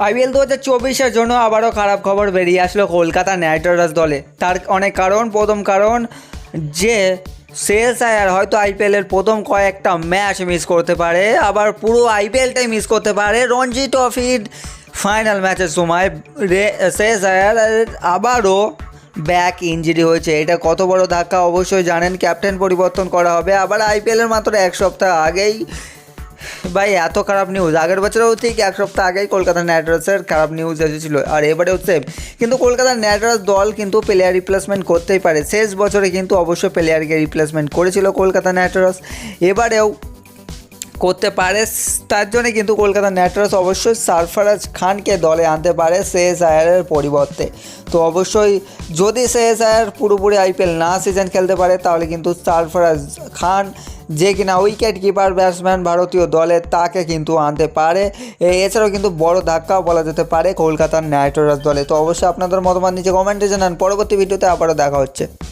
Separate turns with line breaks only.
IPL দু হাজার চব্বিশের জন্য আবারও খারাপ খবর বেরিয়ে আসলো কলকাতা নাইট রাইডার্স দলে। তার অনেক কারণ। প্রথম কারণ যে শেষ আয়ার হয়তো আইপিএলের প্রথম কয়েকটা ম্যাচ মিস করতে পারে। আবার পুরো আইপিএলটাই মিস করতে পারে। রঞ্জি ট্রফির ফাইনাল ম্যাচের সময় রে- শেষ আয়ার আবারও ব্যাক ইঞ্জুরি হয়েছে। এটা কত বড় ধাক্কা? অবশ্যই জানেন। ক্যাপ্টেন পরিবর্তন করা হবে। আবার আইপিএলের মাত্র এক সপ্তাহ আগেই ভাই, এত খারাপ নিউজ আগের বছরেও ঠিক এক সপ্তাহ আগেই কলকাতা নাইট রাইডার্সের খারাপ নিউজ এসেছিল, আর এবারেও সেম কিন্তু কলকাতা নাইট দল কিন্তু প্লেয়ার রিপ্লেসমেন্ট করতেই পারে। শেষ বছরে কিন্তু অবশ্যই প্লেয়ারকে রিপ্লেসমেন্ট করেছিল কলকাতা নাইট রাইডার্স এবারেও করতে পারে, তার জন্য কিন্তু কলকাতা নাইট রাইডার্স অবশ্যই সারফারাজ খানকে দলে আনতে পারে শেষ আয়ারের পরিবর্তে। তো অবশ্যই যদি শেষ আয়ার পুরোপুরি আইপিএল না সিজন খেলতে পারে, তাহলে কিন্তু সারফারাজ খান যে কিনা উইকেট কিপার ব্যাটসম্যান ভারতীয় দলে তাকে কিন্তু আনতে পারে। এছাড়াও কিন্তু বড় ধাক্কাও বলা যেতে পারে কলকাতার নাইট রাইডার্স দলে। তো অবশ্যই আপনাদের মতামত নিচে কমেন্টে জানান। পরবর্তী ভিডিওতে আবারও দেখা হচ্ছে।